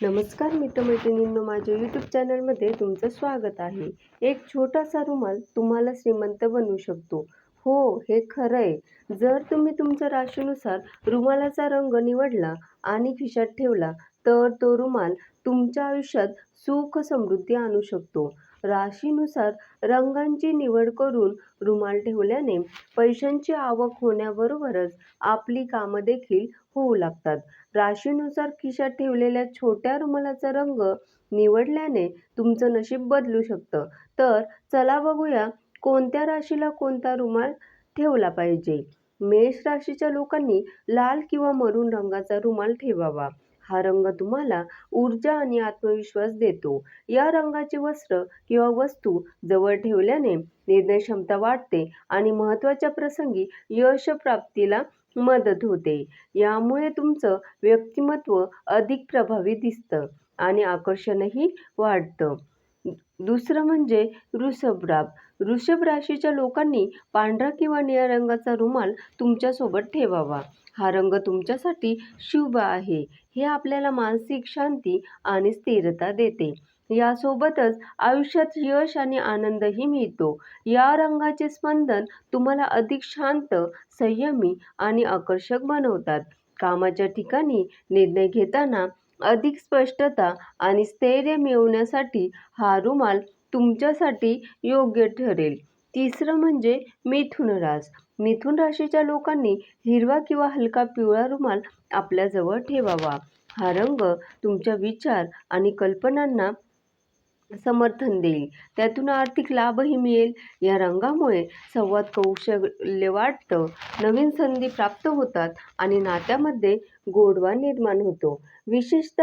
नमस्कार मित्रमैत्रिणींनो माझ्या यूट्यूब चॅनलमध्ये तुमचं स्वागत आहे. एक छोटासा रुमाल तुम्हाला श्रीमंत बनवू शकतो. हो हे खरं आहे जर तुम्ही तुमच्या राशीनुसार रुमालाचा रंग निवडला आणि खिशात ठेवला तर तो रुमाल तुमच्या आयुष्यात सुख समृद्धी आणू शकतो. राशीनुसार रंगांची निवड करून रुमाल ठेवल्याने पैशांची आवक होण्याबरोबरच आपली कामं देखील होऊ लागतात. राशीनुसार खिशात ठेवलेल्या छोट्या रुमालाचा रंग निवडल्याने तुमचं नशीब बदलू शकतं. तर चला बघूया कोणत्या राशीला कोणता रुमाल ठेवला पाहिजे. मेष राशीच्या लोकांनी लाल किंवा मरून रंगाचा रुमाल ठेवावा. हा रंग तुम्हाला ऊर्जा आणि आत्मविश्वास देतो. या रंगाचे वस्त्र किंवा वस्तू जवळ ठेवल्याने निर्णय क्षमता वाढते आणि महत्त्वाच्या प्रसंगी यश प्राप्तीला मदत होते. यामुळे तुमचं व्यक्तिमत्व अधिक प्रभावी दिसतं आणि आकर्षणही वाढतं. दुसरं म्हणजे वृषभराभ वृषभ राशीच्या लोकांनी पांढरा किंवा निळ्या रंगाचा रुमाल तुमच्यासोबत ठेवावा. हा रंग तुमच्यासाठी शुभ आहे. हे आपल्याला मानसिक शांती आणि स्थिरता देते. यासोबतच आयुष्यात यश आणि आनंदही मिळतो. या रंगाचे स्पंदन तुम्हाला अधिक शांत संयमी आणि आकर्षक बनवतात. कामाच्या ठिकाणी निर्णय घेताना अधिक स्पष्टता आणि स्थैर्य मिळवण्यासाठी हा रुमाल तुमच्यासाठी योग्य ठरेल. तिसरं म्हणजे मिथुन रास मिथुन राशीच्या लोकांनी हिरवा किंवा हलका पिवळा रुमाल आपल्याजवळ ठेवावा. हा रंग तुमच्या विचार आणि कल्पनांना समर्थन देईल. त्यातून आर्थिक लाभही मिळेल. या रंगामुळे संवाद कौशल्य वाढतं नवीन संधी प्राप्त होतात आणि नात्यामध्ये गोडवा निर्माण होतो. विशेषत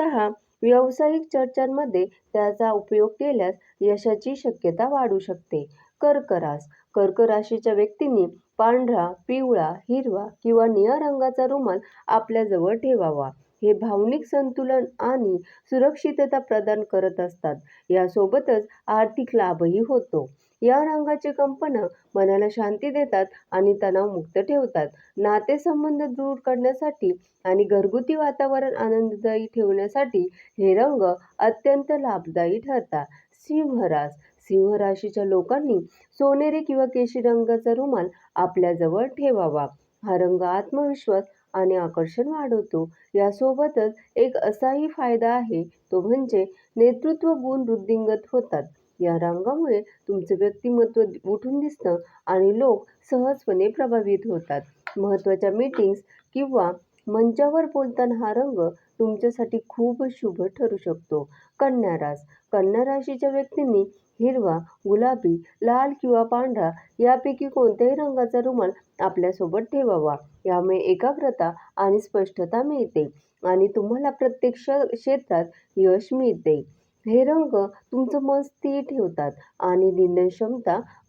व्यावसायिक चर्चांमध्ये त्याचा उपयोग केल्यास यशाची शक्यता वाढू शकते. कर्क रास कर्क राशीच्या व्यक्तींनी पांढरा पिवळा हिरवा किंवा निळ्या रंगाचा रुमाल आपल्याजवळ ठेवावा. हे भावनिक संतुलन आणि सुरक्षितता प्रदान करत असतात. यासोबतच आर्थिक लाभही होतो. या रंगाचे कंपनं मनाला शांती देतात आणि तणावमुक्त ठेवतात. नातेसंबंध दृढ करण्यासाठी आणि घरगुती वातावरण आनंददायी ठेवण्यासाठी हे रंग अत्यंत लाभदायी ठरतात. सिंहरास सिंह राशीच्या लोकांनी सोनेरी किंवा केशी रंगाचा रुमाल आपल्याजवळ ठेवावा. हा रंग आत्मविश्वास आणि आकर्षण वाढवतो. यासोबतच एक असाही फायदा आहे तो म्हणजे नेतृत्व गुण वृद्धिंगत होतात. या रंगामुळे तुमचं व्यक्तिमत्व उठून दिसतं आणि लोक सहजपणे प्रभावित होतात. महत्त्वाच्या मीटिंग्स किंवा मंचावर बोलताना हा रंग तुमच्यासाठी खूप शुभ ठरू शकतो. कन्या रास. कन्या राशीच्या व्यक्तींनी हिरवा गुलाबी लाल किंवा पांढरा यापैकी कोणत्याही रंगाचा रुमाल आपल्यासोबत ठेवावा. यामुळे एकाग्रता आणि स्पष्टता मिळते आणि तुम्हाला प्रत्येक क्षेत्रात यश मिळते. हे रंग तुमचं मन स्थिर ठेवतात आणि निर्णय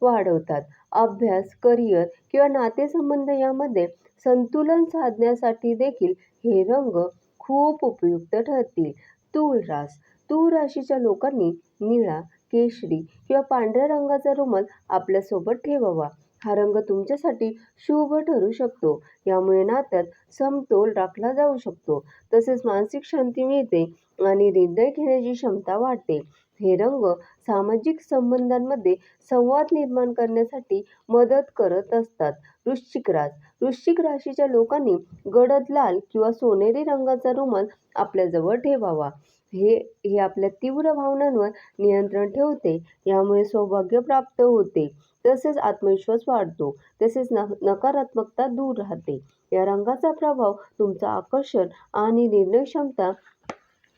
वाढवतात. अभ्यास करिअर किंवा नातेसंबंध यामध्ये संतुलन साधण्यासाठी देखील हे रंग खूप उपयुक्त ठरतील. तूळ रास तूळ राशीच्या लोकांनी निळा केशरी किंवा पांढऱ्या रंगाचा रुमाल आपल्यासोबत ठेवावा. हा रंग तुमच्यासाठी शुभ ठरू शकतो. यामुळे नात्यात समतोल राखला जाऊ शकतो. तसेच मानसिक शांती मिळते आणि निर्णय घेण्याची क्षमता वाढते. हे रंग सामाजिक संबंधांमध्ये संवाद निर्माण करण्यासाठी मदत करत असतात. वृश्चिक रास वृश्चिक राशीच्या लोकांनी गडद लाल किंवा सोनेरी रंगाचा रुमाल आपल्याजवळ ठेवावा. हे हे आपल्या तीव्र भावनांवर नियंत्रण ठेवते. यामुळे सौभाग्य प्राप्त होते. तसेच आत्मविश्वास वाढतो. तसेच न नकारात्मकता दूर राहते. या रंगाचा प्रभाव तुमचं आकर्षण आणि निर्णय क्षमता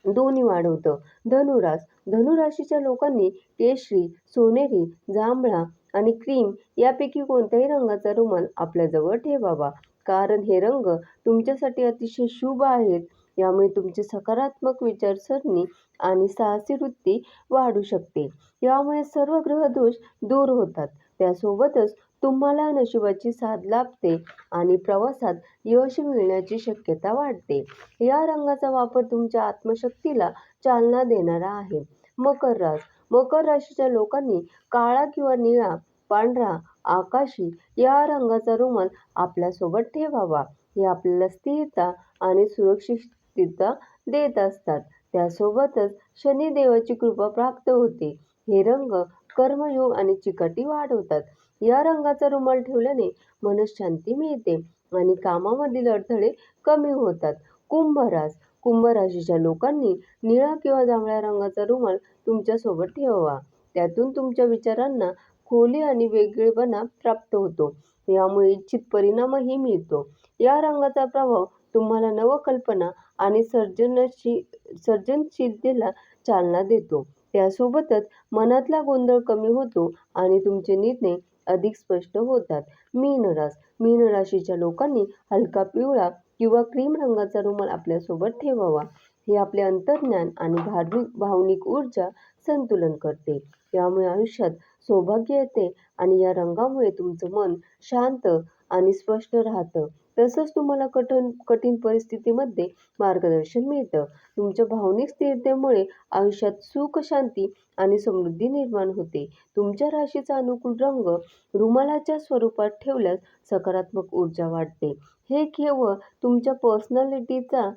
दोन्ही वाढवतं. धनुरास धनुराशीच्या लोकांनी केशरी सोनेरी जांभळा आणि क्रीम यापैकी कोणत्याही रंगाचा रुमाल आपल्याजवळ ठेवावा. कारण हे रंग तुमच्यासाठी अतिशय शुभ आहेत. यामुळे तुमची सकारात्मक विचारसरणी आणि साहसी वृत्ती वाढू शकते. यामुळे सर्व ग्रहदोष दूर होतात. त्यासोबतच तुम्हाला नशिबाची साथ लाभते आणि प्रवासात यश मिळण्याची शक्यता वाढते. या रंगाचा वापर तुमच्या आत्मशक्तीला चालना देणारा आहे. मकर रास. मकर राशीच्या लोकांनी काळा किंवा निळा पांढरा आकाशी या रंगाचा रुमाल आपल्यासोबत ठेवावा. हे आपल्याला स्थिरता आणि सुरक्षित तिथं देत असतात. त्यासोबतच शनिदेवाची कृपा प्राप्त होते. हे रंग कर्मयोग आणि चिकाटी वाढवतात. या रंगाचा रुमाल ठेवल्याने मनशांती मिळते आणि कामामधील अडथळे कमी होतात. कुंभरास कुंभराशीच्या लोकांनी निळा किंवा जांभळ्या रंगाचा रुमाल तुमच्यासोबत ठेवावा. त्यातून तुमच्या विचारांना खोली आणि वेगळेपणा प्राप्त होतो. यामुळे इच्छित परिणामही मिळतो. या रंगाचा प्रभाव तुम्हाला नवकल्पना आणि सर्जनशी सर्जनशीलतेला चालना देतो. त्यासोबतच मनातला गोंधळ कमी होतो आणि तुमचे निर्णय अधिक स्पष्ट होतात. मीन रास मीन राशीच्या लोकांनी हलका पिवळा किंवा क्रीम रंगाचा रुमाल आपल्यासोबत ठेवावा. हे आपले अंतर्ज्ञान आणि धार्मिक भावनिक ऊर्जा संतुलन करते. यामुळे आयुष्यात सौभाग्य येते आणि या रंगामुळे तुमचं मन शांत आणि स्पष्ट राहतं. तसंच तुम्हाला कठीण कठीण परिस्थितीमध्ये मार्गदर्शन मिळतं. तुमच्या भावनिक स्थिरतेमुळे आयुष्यात सुख शांती आणि समृद्धी निर्माण होते. तुमच्या राशीचा अनुकूल रंग रुमालाच्या स्वरूपात ठेवल्यास सकारात्मक ऊर्जा वाढते. हे केवळ तुमच्या पर्सनॅलिटीचा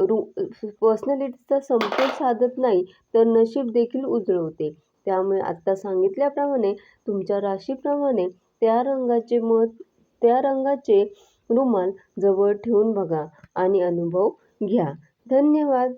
रु पर्सनॅलिटीचा समतोल साधत नाही तर नशीब देखील उजळवते. त्यामुळे आत्ता सांगितल्याप्रमाणे तुमच्या राशीप्रमाणे त्या रंगाचे मत त्या रंगाचे रुमाल जवळ ठेवून बघा आणि अनुभव घ्या. धन्यवाद.